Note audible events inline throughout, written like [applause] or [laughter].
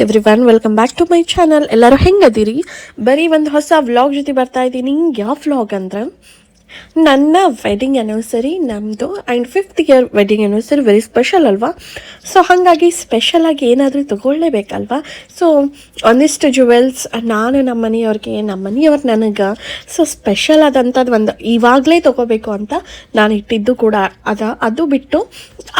Everyone welcome back to my channel ಎಲ್ಲರೂ ಹೆಂಗದಿರಿ? ಬರೀ ಒಂದು ಹೊಸ ವ್ಲಾಗ್ ಜೊತೆ ಬರ್ತಾ ಇದ್ದೀನಿ. ಯಾವ ವ್ಲಾಗ್ ಅಂದ್ರೆ? ನನ್ನ ವೆಡ್ಡಿಂಗ್ ಆ್ಯನಿವರ್ಸರಿ ನಮ್ಮದು and fifth year wedding anniversary very special ಅಲ್ವಾ? ಸೊ ಹಾಗಾಗಿ ಸ್ಪೆಷಲಾಗಿ ಏನಾದರೂ ತೊಗೊಳ್ಳೇಬೇಕಲ್ವಾ ಸೊ ಒಂದಿಷ್ಟು ಜುವೆಲ್ಸ್ ನಾನು ನಮ್ಮ ಮನೆಯವ್ರಿಗೆ, ನಮ್ಮ ಮನೆಯವ್ರು ನನಗೆ ಸೊ ಸ್ಪೆಷಲ್ ಆದಂಥದ್ದು ಒಂದು ಇವಾಗಲೇ ತೊಗೋಬೇಕು ಅಂತ ನಾನು ಇಟ್ಟಿದ್ದು ಕೂಡ ಅದ. ಅದು ಬಿಟ್ಟು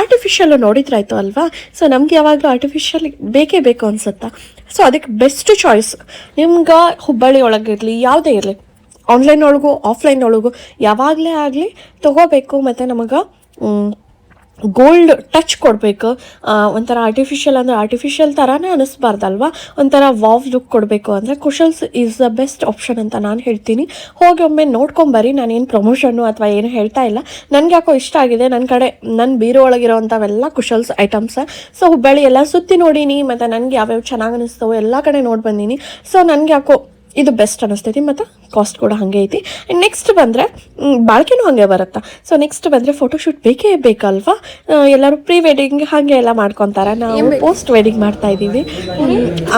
ಆರ್ಟಿಫಿಷಿಯಲ್ ನೋಡಿದ್ರಾಯ್ತು ಅಲ್ವಾ? ಸೊ ನಮಗೆ ಯಾವಾಗಲೂ ಆರ್ಟಿಫಿಷಿಯಲ್ ಬೇಕೇ ಬೇಕು ಅನ್ಸುತ್ತಾ. ಸೊ ಅದಕ್ಕೆ ಬೆಸ್ಟ್ ಚಾಯ್ಸ್ ನಿಮ್ಗೆ ಹುಬ್ಬಳ್ಳಿ ಒಳಗಿರಲಿ, ಯಾವುದೇ ಇರಲಿ ಆನ್ಲೈನ್ ಒಳಗು ಆಫ್ಲೈನ್ ಒಳಗು, ಯಾವಾಗಲೇ ಆಗಲಿ ತೊಗೋಬೇಕು, ಮತ್ತು ನಮಗೆ ಗೋಲ್ಡ್ ಟಚ್ ಕೊಡಬೇಕು. ಒಂಥರ ಆರ್ಟಿಫಿಷಿಯಲ್ ಅಂದರೆ ಆರ್ಟಿಫಿಷಿಯಲ್ ಥರನೇ ಅನಿಸ್ಬಾರ್ದಲ್ವ? ಒಂಥರ ವಾವ್ ಲುಕ್ ಕೊಡಬೇಕು ಅಂದರೆ Kushals is the best option ಅಂತ ನಾನು ಹೇಳ್ತೀನಿ. ಹೋಗಿ ಒಮ್ಮೆ ನೋಡ್ಕೊಂಬರಿ ನಾನೇನು ಪ್ರಮೋಷನ್ನು ಅಥವಾ ಏನು ಹೇಳ್ತಾ ಇಲ್ಲ. ನನಗೆ ಯಾಕೋ ಇಷ್ಟ ಆಗಿದೆ ನನ್ನ ಕಡೆ ನನ್ನ ಬೀರೋ ಒಳಗಿರೋವಂಥವೆಲ್ಲ ಕುಶಲ್ಸ್ ಐಟಮ್ಸ ಸೊ ಹುಬ್ಬಳ್ಳಿ ಎಲ್ಲ ಸುತ್ತಿ ನೋಡೀನಿ ಮತ್ತು ನನಗೆ ಯಾವ್ಯಾವ ಚೆನ್ನಾಗಿ ಅನಿಸ್ತವೋ ಎಲ್ಲ ಕಡೆ ನೋಡಿ ಬಂದೀನಿ. ಸೊ ನನಗೆ ಯಾಕೋ ಇದು ಬೆಸ್ಟ್ ಅನಿಸ್ತೈತಿ ಮತ್ತು ಕಾಸ್ಟ್ ಕೂಡ ಹಾಗೆ ಐತಿ. ಆ್ಯಂಡ್ ನೆಕ್ಸ್ಟ್ ಬಂದರೆ ಬಾಳ್ಕೆನೂ ಹಾಗೆ ಬರುತ್ತೆ? ಸೊ ನೆಕ್ಸ್ಟ್ ಬಂದರೆ ಫೋಟೋಶೂಟ್ ಬೇಕೇ ಬೇಕಲ್ವಾ? ಎಲ್ಲರೂ ಪ್ರೀ ವೆಡ್ಡಿಂಗ್ ಹಾಗೆ ಎಲ್ಲ ಮಾಡ್ಕೊತಾರೆ. ನಾವು ಪೋಸ್ಟ್ ವೆಡ್ಡಿಂಗ್ ಮಾಡ್ತಾ ಇದ್ದೀವಿ.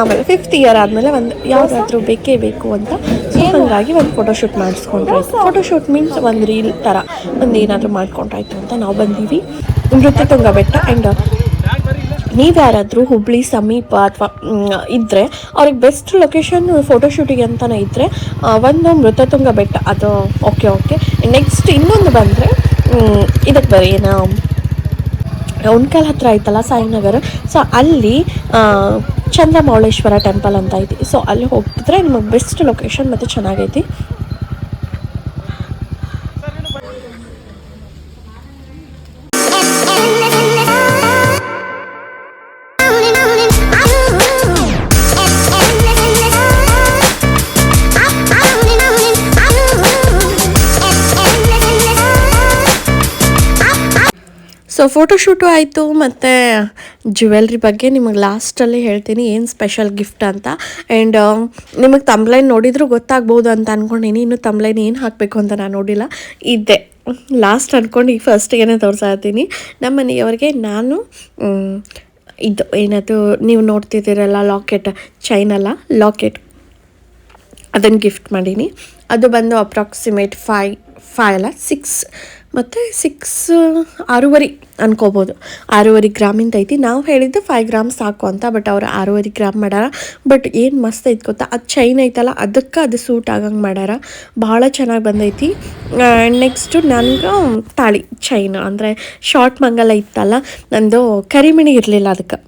ಆಮೇಲೆ ಫಿಫ್ತ್ ಇಯರ್ ಆದಮೇಲೆ ಒಂದು ಯಾವುದಾದ್ರೂ ಬೇಕೇ ಬೇಕು ಅಂತ. ಸೊ ಹಾಗಾಗಿ ಒಂದು ಫೋಟೋಶೂಟ್ ಮಾಡಿಸ್ಕೊಂಡ್ರೆ ಫೋಟೋಶೂಟ್ ಮೀನ್ಸ್ ಒಂದು ರೀಲ್ ಥರ ಒಂದು ಏನಾದರೂ ಮಾಡ್ಕೊಂಡ್ರಾಯ್ತು ಅಂತ ನಾವು ಬಂದೀವಿ. ನೃತ್ಯ ತುಂಗ ಬೆಟ್ಟ ಆ್ಯಂಡ್ ನೀವು ಯಾರಾದರೂ ಹುಬ್ಳಿ ಸಮೀಪ ಅಥವಾ ಇದ್ದರೆ ಅವ್ರಿಗೆ ಬೆಸ್ಟ್ ಲೊಕೇಶನ್ ಫೋಟೋಶೂಟಿಗೆ ಅಂತಲೇ ಇದ್ದರೆ ಒಂದು ಮೃತತುಂಗ ಬೆಟ್ಟ. ಅದು ಓಕೆ ಓಕೆ ನೆಕ್ಸ್ಟ್ ಇನ್ನೊಂದು ಬಂದರೆ ಇದಕ್ಕೆ ಬರೀ ಏನು ಉಣ್ಕಲ್ ಹತ್ರ ಐತಲ್ಲ ಸಾಯಿನಗರ. ಸೊ ಅಲ್ಲಿ ಚಂದ್ರಮೌಳೇಶ್ವರ ಟೆಂಪಲ್ ಅಂತ ಐತಿ. ಸೊ ಅಲ್ಲಿ ಹೋಗಿದ್ರೆ ನಿಮಗೆ ಬೆಸ್ಟ್ ಲೊಕೇಶನ್ ಮತ್ತು ಚೆನ್ನಾಗೈತಿ. ಸೊ ಫೋಟೋಶೂಟು ಆಯಿತು ಮತ್ತು ಜ್ಯುವೆಲ್ರಿ ಬಗ್ಗೆ ನಿಮಗೆ ಲಾಸ್ಟಲ್ಲಿ ಹೇಳ್ತೀನಿ, ಏನು ಸ್ಪೆಷಲ್ ಗಿಫ್ಟ್ ಅಂತ. ಆ್ಯಂಡ್ ನಿಮಗೆ ತಂಬ್ಲೈನ್ ನೋಡಿದರೂ ಗೊತ್ತಾಗ್ಬೋದು ಅಂತ ಅಂದ್ಕೊಂಡಿನಿ ಇನ್ನು ತಂಬ್ಲೈನ್ ಏನು ಹಾಕಬೇಕು ಅಂತ ನಾನು ನೋಡಿಲ್ಲ. ಇದ್ದೆ ಲಾಸ್ಟ್ ಅಂದ್ಕೊಂಡು ಈಗ ಫಸ್ಟಿಗೆ ತೋರಿಸ್ತಾ ಇರ್ತೀನಿ ನಮ್ಮ ಮನೆಯವರಿಗೆ ನಾನು ಇದು ಏನದು, ನೀವು ನೋಡ್ತಿದ್ದೀರಲ್ಲ ಲಾಕೆಟ್ ಚೈನಲ್ಲ ಲಾಕೆಟ್ ಅದನ್ನು ಗಿಫ್ಟ್ ಮಾಡೀನಿ. ಅದು ಬಂದು ಅಪ್ರಾಕ್ಸಿಮೇಟ್ ಫೈ ಫೈ ಅಲ್ಲ ಸಿಕ್ಸ್ ಮತ್ತು ಸಿಕ್ಸ್ ಆರೂವರೆ ಅನ್ಕೋಬೋದು. ಆರೂವರೆ ಗ್ರಾಮಿಂದ ಐತಿ. ನಾವು ಹೇಳಿದ್ದು ಫೈವ್ ಗ್ರಾಮ್ ಸಾಕು ಅಂತ ಬಟ್ ಅವ್ರು ಆರೂವರೆ ಗ್ರಾಮ್ ಮಾಡ್ಯಾರ ಬಟ್ ಏನು ಮಸ್ತ್ ಐತೆ ಗೊತ್ತಾ? ಅದು ಚೈನ್ ಐತಲ್ಲ, ಅದಕ್ಕೆ ಅದು ಸೂಟ್ ಆಗಂಗೆ ಮಾಡ್ಯಾರ ಭಾಳ ಚೆನ್ನಾಗಿ ಬಂದೈತಿ. ನೆಕ್ಸ್ಟು ನನಗೆ ತಾಳಿ ಚೈನ್ ಅಂದರೆ ಶಾರ್ಟ್ ಮಂಗಲ ಇತ್ತಲ್ಲ, ನಂದು ಕರಿಮಣಿ ಇರಲಿಲ್ಲ ಅದಕ್ಕೆ.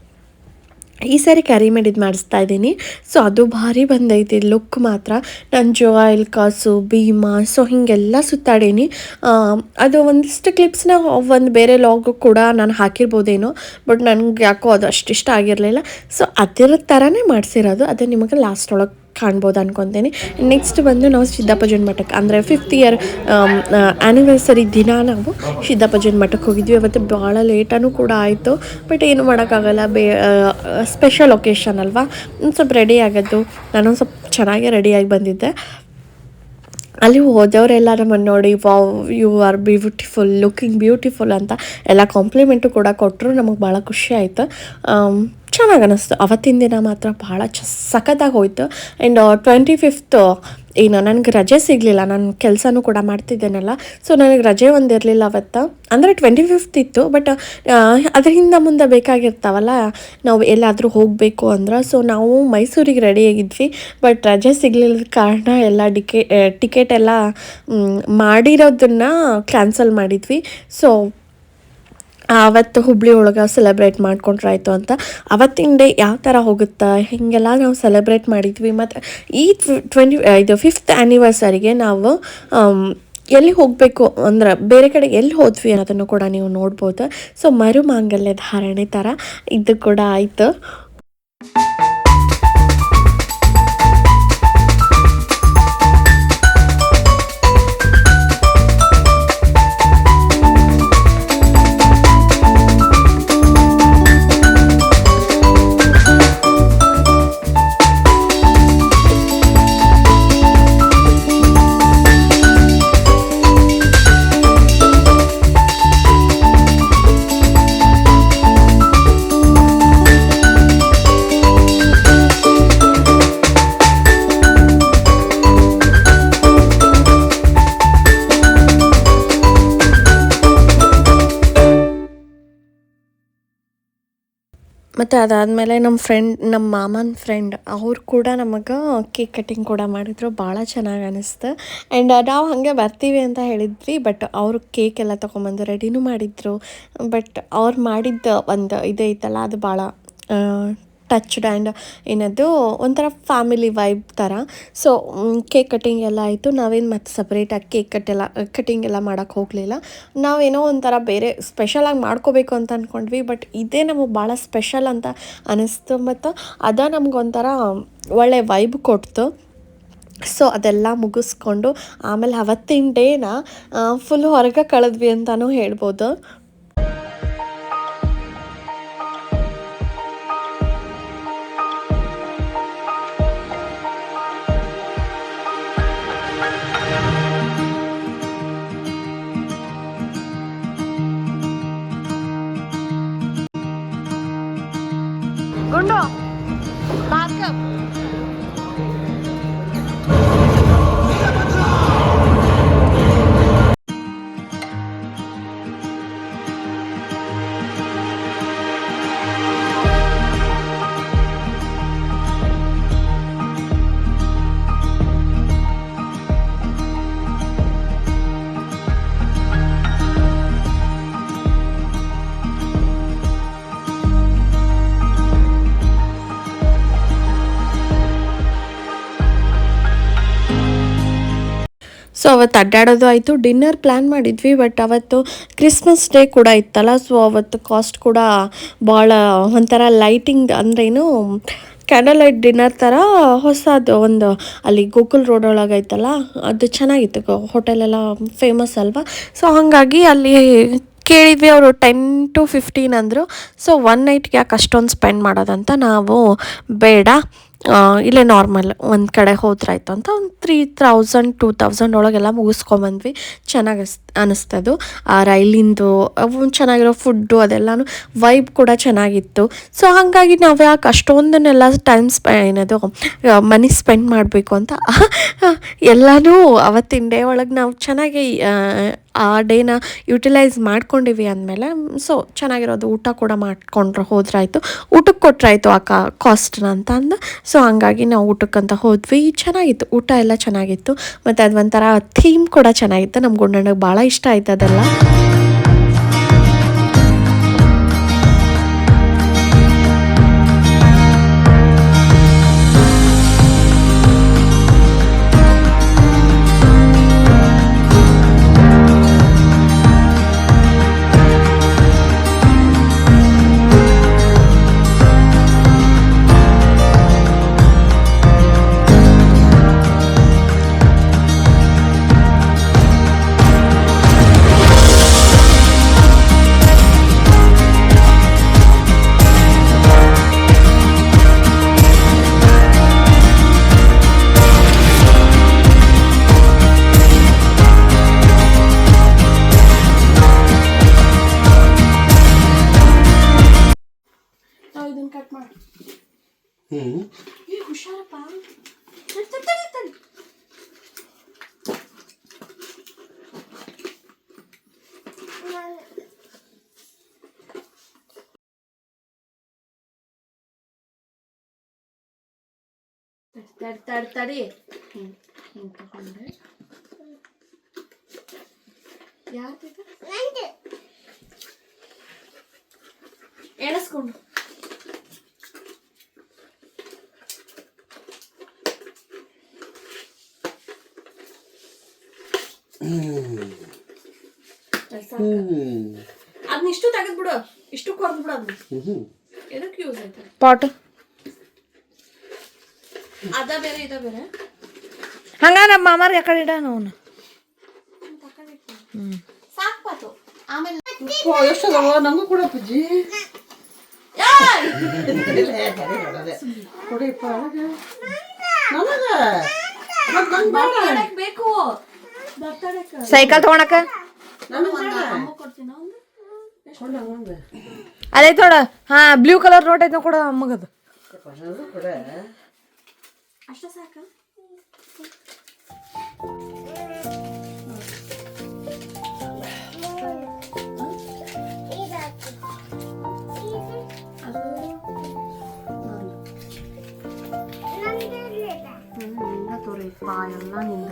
ಈ ಸಾರಿ ಕ್ಯಾರಿ ಮಾಡಿದ್ದು ಮಾಡಿಸ್ತಾ ಇದ್ದೀನಿ. ಸೊ ಅದು ಭಾರಿ ಬಂದೈತಿ ಲುಕ್ ಮಾತ್ರ. ನಾನು ಜೋಯಿಲ್ ಕಾಸು, ಭೀಮಾ ಸೊ ಹೀಗೆಲ್ಲ ಸುತ್ತಾಡೀನಿ. ಅದು ಒಂದಿಷ್ಟು ಕ್ಲಿಪ್ಸ್ನ ಒಂದು ಬೇರೆ ಲಾಗು ಕೂಡ ನಾನು ಹಾಕಿರ್ಬೋದೇನೋ ಬಟ್ ನನಗೆ ಯಾಕೋ ಅದು ಅಷ್ಟಿಷ್ಟ ಆಗಿರಲಿಲ್ಲ. ಸೊ ಅದರ ಥರನೇ ಮಾಡಿಸಿರೋದು. ಅದು ನಿಮಗೆ ಲಾಸ್ಟ್ ಒಳಗೆ ಕಾಣ್ಬೋದು ಅನ್ಕೊತೀನಿ. ನೆಕ್ಸ್ಟ್ ಬಂದು ನಾವು ಸಿದ್ದಪ್ಪಜನ ಮಠಕ್ಕೆ, ಅಂದರೆ ಫಿಫ್ತ್ ಇಯರ್ ಆ್ಯನಿವರ್ಸರಿ ದಿನ ನಾವು ಸಿದ್ದಪ್ಪಜನ ಮಠಕ್ಕೆ ಹೋಗಿದ್ವಿ. ಅವತ್ತು ಭಾಳ ಲೇಟನೂ ಕೂಡ ಆಯಿತು. ಬಟ್ ಏನು ಮಾಡೋಕ್ಕಾಗಲ್ಲ, ಬೇ ಸ್ಪೆಷಲ್ ಒಕೇಶನ್ ಅಲ್ವಾ? ಒಂದು ಸ್ವಲ್ಪ ರೆಡಿ ಆಗೋದು ನಾನು ಸ್ವಲ್ಪ ಚೆನ್ನಾಗೇ ರೆಡಿಯಾಗಿ ಬಂದಿದ್ದೆ. ಅಲ್ಲಿ ಹೋದವರೆಲ್ಲ ನಮ್ಮನ್ನು ನೋಡಿ wow you are beautiful looking beautiful ಅಂತ ಎಲ್ಲ ಕಾಂಪ್ಲಿಮೆಂಟು ಕೂಡ ಕೊಟ್ಟರು ನಮಗೆ ಭಾಳ ಖುಷಿ ಆಯಿತು. ಚೆನ್ನಾಗಿ ಅನ್ನಿಸ್ತು ಅವತ್ತಿನ ದಿನ ಮಾತ್ರ ಭಾಳ ಚ, ಸಖತ್ತಾಗಿ ಹೋಯ್ತು. ಆ್ಯಂಡ್ ಟ್ವೆಂಟಿ ಫಿಫ್ತ್ ಏನು, ನನಗೆ ರಜೆ ಸಿಗಲಿಲ್ಲ. ನಾನು ಕೆಲಸನೂ ಕೂಡ ಮಾಡ್ತಿದ್ದೇನಲ್ಲ. ಸೊ ನನಗೆ ರಜೆ ಒಂದು ಇರಲಿಲ್ಲ ಅವತ್ತು. ಅಂದರೆ ಟ್ವೆಂಟಿ ಫಿಫ್ತ್ ಇತ್ತು ಬಟ್ ಅದರಿಂದ ಮುಂದೆ ಬೇಕಾಗಿರ್ತಾವಲ್ಲ. ನಾವು ಎಲ್ಲಾದರೂ ಹೋಗಬೇಕು ಅಂದ್ರೆ. ಸೊ ನಾವು ಮೈಸೂರಿಗೆ ರೆಡಿಯಾಗಿದ್ವಿ ಬಟ್ ರಜೆ ಸಿಗಲಿಲ್ಲದ ಕಾರಣ ಎಲ್ಲ ಡಿಕೆ, ಟಿಕೆಟ್ ಎಲ್ಲ ಮಾಡಿರೋದನ್ನು ಕ್ಯಾನ್ಸಲ್ ಮಾಡಿದ್ವಿ. ಸೊ ಆವತ್ತು ಹುಬ್ಳಿ ಒಳಗೆ ಸೆಲೆಬ್ರೇಟ್ ಮಾಡ್ಕೊಂಡ್ರಾಯ್ತು ಅಂತ. ಅವತ್ತಿನ ಡೇ ಯಾವ ಥರ ಹೋಗುತ್ತಾ? ಹೀಗೆಲ್ಲ ನಾವು ಸೆಲೆಬ್ರೇಟ್ ಮಾಡಿದ್ವಿ. ಮತ್ತು ಈ ಟ್ವೆಂಟಿ ಇದು ಫಿಫ್ತ್ ಆ್ಯನಿವರ್ಸರಿಗೆ ನಾವು ಎಲ್ಲಿ ಹೋಗಬೇಕು ಅಂದ್ರೆ ಬೇರೆ ಕಡೆ ಎಲ್ಲಿ ಹೋದ್ವಿ ಅನ್ನೋದನ್ನು ಕೂಡ ನೀವು ನೋಡ್ಬೋದು. ಸೊ ಮರು ಮಾಂಗಲ್ಯ ಧಾರಣೆ ಥರ ಇದು ಕೂಡ ಆಯಿತು. ಮತ್ತು ಅದಾದಮೇಲೆ ನಮ್ಮ ಫ್ರೆಂಡ್ ನಮ್ಮ ಮಾಮನ ಫ್ರೆಂಡ್ ಅವ್ರು ಕೂಡ ನಮಗೆ ಕೇಕ್ ಕಟ್ಟಿಂಗ್ ಕೂಡ ಮಾಡಿದ್ರು. ಭಾಳ ಚೆನ್ನಾಗಿ ಅನ್ನಿಸ್ತು ಆ್ಯಂಡ್ ನಾವು ಹಾಗೆ ಬರ್ತೀವಿ ಅಂತ ಹೇಳಿದ್ವಿ ಬಟ್ ಅವರು ಕೇಕ್ ಎಲ್ಲ ತೊಗೊಂಬಂದು ರೆಡಿನೂ ಮಾಡಿದ್ರು. ಬಟ್ ಅವ್ರು ಮಾಡಿದ್ದ ಒಂದು ಇದೈತಲ್ಲ ಅದು ಭಾಳ ಟಚ್ಡ್ ಆ್ಯಂಡ್ ಏನದು ಒಂಥರ ಫ್ಯಾಮಿಲಿ ವೈಬ್ ಥರ ಸೊ ಕೇಕ್ ಕಟ್ಟಿಂಗ್ ಎಲ್ಲ ಆಯಿತು. ನಾವೇನು ಮತ್ತೆ ಸಪ್ರೇಟಾಗಿ ಕೇಕ್ ಕಟ್ಟೆಲ್ಲ ಕಟ್ಟಿಂಗ್ ಎಲ್ಲ ಮಾಡೋಕ್ಕೆ ಹೋಗಲಿಲ್ಲ. ನಾವೇನೋ ಒಂಥರ ಬೇರೆ ಸ್ಪೆಷಲಾಗಿ ಮಾಡ್ಕೋಬೇಕು ಅಂತ ಅಂದ್ಕೊಂಡ್ವಿ ಬಟ್ ಇದೇ ನಮಗೆ ಭಾಳ ಸ್ಪೆಷಲ್ ಅಂತ ಅನ್ನಿಸ್ತು ಮತ್ತು ಅದ ನಮ್ಗೊಂಥರ ಒಳ್ಳೆ ವೈಬ್ ಕೊಡ್ತು. ಸೊ ಅದೆಲ್ಲ ಮುಗಿಸ್ಕೊಂಡು ಆಮೇಲೆ ಅವತ್ತಿನ ಡೇನ ಫುಲ್ ಹೊರಗೆ ಕಳೆದ್ವಿ ಅಂತಲೂ ಹೇಳ್ಬೋದು. കൊണ്ടോ പാർക്ക് ಸೊ ಅವತ್ತು ಅಡ್ಡಾಡೋದು ಆಯಿತು. ಡಿನ್ನರ್ ಪ್ಲ್ಯಾನ್ ಮಾಡಿದ್ವಿ ಬಟ್ ಅವತ್ತು ಕ್ರಿಸ್ಮಸ್ ಡೇ ಕೂಡ ಇತ್ತಲ್ಲ. ಸೊ ಅವತ್ತು ಕಾಸ್ಟ್ ಕೂಡ ಭಾಳ ಒಂಥರ ಲೈಟಿಂಗ್ ಅಂದ್ರೇನು ಕ್ಯಾಂಡಲ್ ಲೈಟ್ ಡಿನ್ನರ್ ಥರ ಹೊಸದು ಒಂದು ಅಲ್ಲಿ ಗೋಕುಲ್ ರೋಡ್ ಐತಲ್ಲ ಅದು ಚೆನ್ನಾಗಿತ್ತು. ಹೋಟೆಲ್ ಎಲ್ಲ ಫೇಮಸ್ ಅಲ್ವಾ? ಸೊ ಹಾಗಾಗಿ ಅಲ್ಲಿ ಕೇಳಿದ್ವಿ ಅವರು ಟೆನ್ ಟು ಫಿಫ್ಟೀನ್ ಅಂದರು. ಸೊ ಒನ್ ನೈಟ್ಗೆ ಯಾಕೆ ಅಷ್ಟೊಂದು ಸ್ಪೆಂಡ್ ಮಾಡೋದಂತ ನಾವು ಬೇಡ. ಇಲ್ಲೇ ನಾರ್ಮಲ್ ಒಂದು ಕಡೆ ಹೋದ್ರಾಯ್ತು ಅಂತ ಒಂದು ತ್ರೀ ತೌಸಂಡ್ ಟೂ ತೌಸಂಡ್ ಒಳಗೆಲ್ಲ ಮುಗಿಸ್ಕೊಂಬಂದ್ವಿ. ಚೆನ್ನಾಗಿ ಅನ್ನಿಸ್ತದು ಆ, ರೈಲಿಂದು, ಅವು ಚೆನ್ನಾಗಿರೋ ಫುಡ್ಡು ಅದೆಲ್ಲನೂ ವೈಬ್ ಕೂಡ ಚೆನ್ನಾಗಿತ್ತು. ಸೊ ಹಾಗಾಗಿ ನಾವು ಯಾಕೆ ಅಷ್ಟೊಂದನ್ನೆಲ್ಲ ಟೈಮ್ ಸ್ಪೆ ಏನದು ಮನಿ ಸ್ಪೆಂಡ್ ಮಾಡಬೇಕು ಅಂತ? [laughs] ಎಲ್ಲನೂ ಅವತ್ತಿನ ಡೇ ಒಳಗೆ ನಾವು ಚೆನ್ನಾಗಿ ಆ, ಡೇನ ಯುಟಿಲೈಸ್ ಮಾಡ್ಕೊಂಡಿವಿ ಅಂದಮೇಲೆ ಸೊ ಚೆನ್ನಾಗಿರೋದು ಊಟ ಕೂಡ ಮಾಡ್ಕೊಂಡ್ರೆ ಹೋದ್ರಾಯ್ತು. ಊಟಕ್ಕೆ ಕೊಟ್ರಾಯ್ತು ಆ ಕಾ ಕಾಸ್ಟ್ನ ಅಂತ ಅಂದ. ಸೊ ಹಂಗಾಗಿ ನಾವು ಊಟಕ್ಕಂತ ಹೋದ್ವಿ. ಚೆನ್ನಾಗಿತ್ತು. ಊಟ ಎಲ್ಲ ಚೆನ್ನಾಗಿತ್ತು. ಮತ್ತು ಅದು ಒಂಥರ ಥೀಮ್ ಕೂಡ ಚೆನ್ನಾಗಿತ್ತು. ನಮ್ಮ ಗುಂಡಣ್ಣಗೆ ಭಾಳ ಇಷ್ಟ ಆಯ್ತು ಅದೆಲ್ಲ. ಹುಷಾರಪ್ಪ ತಡಿ, ತಡಿ, ತಡಿ, ತಡಿ. ತಡಿ ತಡಿ ತಡಿ ಹಿಂಗ್ ಹಿಂಗ್ ತಗೊಂಡೆ ಯಾರ್ದಿದೆ ಎಣಸ್ಕೊಂಡು ಪಾಟ್ ಅದ ಬೇರೆ ಇದ ಬೇರೆ ಹಂಗ ನಮ್ಮ ಮಾಮಾರ್ ಯಾಕಡೆ ಇಡ ಅವನು ಸಾಕ್ಪಾತು ಆಮೇಲೆ ನಂಗೂ ಕೂಡ ಪೂಜಿ ಕೊಡಿಪ್ಪ ನನಗ ಮತ್ತ್ ನಂಗ್ ಬೇಡ. ಬರ್ತಡೇಕ್ ಬೇಕು ಸೈಕಲ್ ತಗೊಳಕ ನಾನು. ಅಮ್ಮ ಕೊಡ್ತೀನಿ ಒಂದು ಕೊಡು ನಂಗೊಂದು. ಅದೇ ತೋಡ ಹಾ ಬ್ಲೂ ಕಲರ್ ನೋಟ್ ಐತೆ ಕೊಡ ಅಮ್ಮಗದು ಅದು ಕೊಡೆ. ಅಷ್ಟ ಸಾಕ ಅದು ನಿಂದ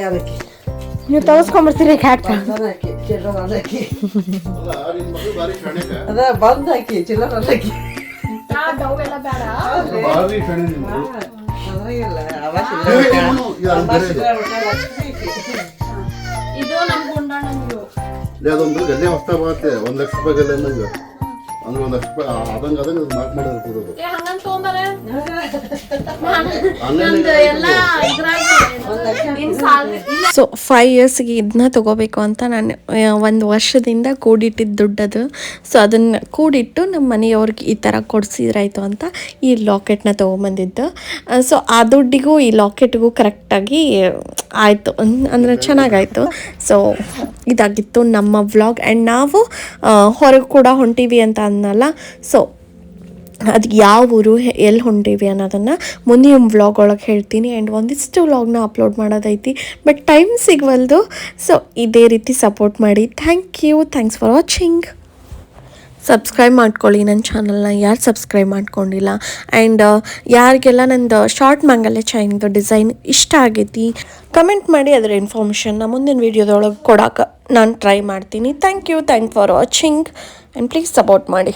ಏ, ನೀವು ತೋರಿಸ್ಕೊಂಡ್ಬರ್ತೀರಿ ಅದ ಬಂದ. ಚಿಲ್ಲರ್ ಹಾಕಿ. ಲೇ, ಅದೊಂದು ಗದ್ದೆ ಹೊಸ್ತಾ ಬರುತ್ತೆ ಒಂದು ಲಕ್ಷ ರೂಪಾಯಿ ಗದ್ದೆ ಅನ್ನಂಗೆ ಅಂದ್ರೆ ಒಂದು ರೂಪಾಯಿ ಅದು ಮಾರ್ಕ್ ಮಾಡೋದು ಕೂರೋದು. ಏ ಹಂಗಂತ ತೊಗೊಂಬಾರೆ? [laughs] ಆನ್ಲೈನ್ ನಂದು ಎಲ್ಲ ಇದ್ರಾಗ ಇನ್ ಸಾಲ್ ಇಲ್ಲ ಸೊ ಫೈವ್ ಇಯರ್ಸ್ಗೆ ಇದನ್ನ ತಗೋಬೇಕು ಅಂತ ನಾನು ಒಂದು ವರ್ಷದಿಂದ ಕೂಡಿಟ್ಟಿದ್ದ ದುಡ್ಡದು. ಸೊ ಅದನ್ನು ಕೂಡಿಟ್ಟು ನಮ್ಮ ಮನೆಯವ್ರಿಗೆ ಈ ಥರ ಕೊಡಿಸಿದ್ರಾಯ್ತು ಅಂತ ಈ ಲಾಕೆಟ್ನ ತೊಗೊಂಬಂದಿದ್ದು. ಸೊ ಆ ದುಡ್ಡಿಗೂ ಈ ಲಾಕೆಟ್ಗೂ ಕರೆಕ್ಟಾಗಿ ಆಯಿತು. ಅಂದರೆ ಚೆನ್ನಾಗಾಯಿತು. ಸೊ ಇದಾಗಿತ್ತು ನಮ್ಮ ವ್ಲಾಗ್ ಆ್ಯಂಡ್ ನಾವು ಹೊರಗೆ ಕೂಡ ಹೊಂಟೀವಿ ಅಂತ ಅನ್ನಲ್ಲ. ಸೊ ಅದು ಯಾವ ಊರು ಎಲ್ಲಿ ಹೊಂಟೀವಿ ಅನ್ನೋದನ್ನು ಮುಂದಿನ ವ್ಲಾಗ್ ಒಳಗೆ ಹೇಳ್ತೀನಿ. ಆ್ಯಂಡ್ ಒಂದಿಷ್ಟು ವ್ಲಾಗ್ನ ಅಪ್ಲೋಡ್ ಮಾಡೋದೈತಿ. ಬಟ್ ಟೈಮ್ ಸಿಗವಲ್ದು. ಸೊ ಇದೇ ರೀತಿ ಸಪೋರ್ಟ್ ಮಾಡಿ. Thank you thanks for watching subscribe ಮಾಡ್ಕೊಳ್ಳಿ. ನನ್ನ ಚಾನಲ್ನ ಯಾರು ಸಬ್ಸ್ಕ್ರೈಬ್ ಮಾಡ್ಕೊಂಡಿಲ್ಲ. ಆ್ಯಂಡ್ ಯಾರಿಗೆಲ್ಲ ನಂದು ಶಾರ್ಟ್ ಮಂಗಲ್ಯ ಚೈನ್ದು ಡಿಸೈನ್ ಇಷ್ಟ ಆಗೈತಿ ಕಮೆಂಟ್ ಮಾಡಿ ಅದರ ಇನ್ಫಾರ್ಮೇಷನ್ನ ಮುಂದಿನ ವೀಡಿಯೋದೊಳಗೆ ಕೊಡೋಕೆ ನಾನು ಟ್ರೈ ಮಾಡ್ತೀನಿ. Thank you thank for watching and please support ಮಾಡಿ.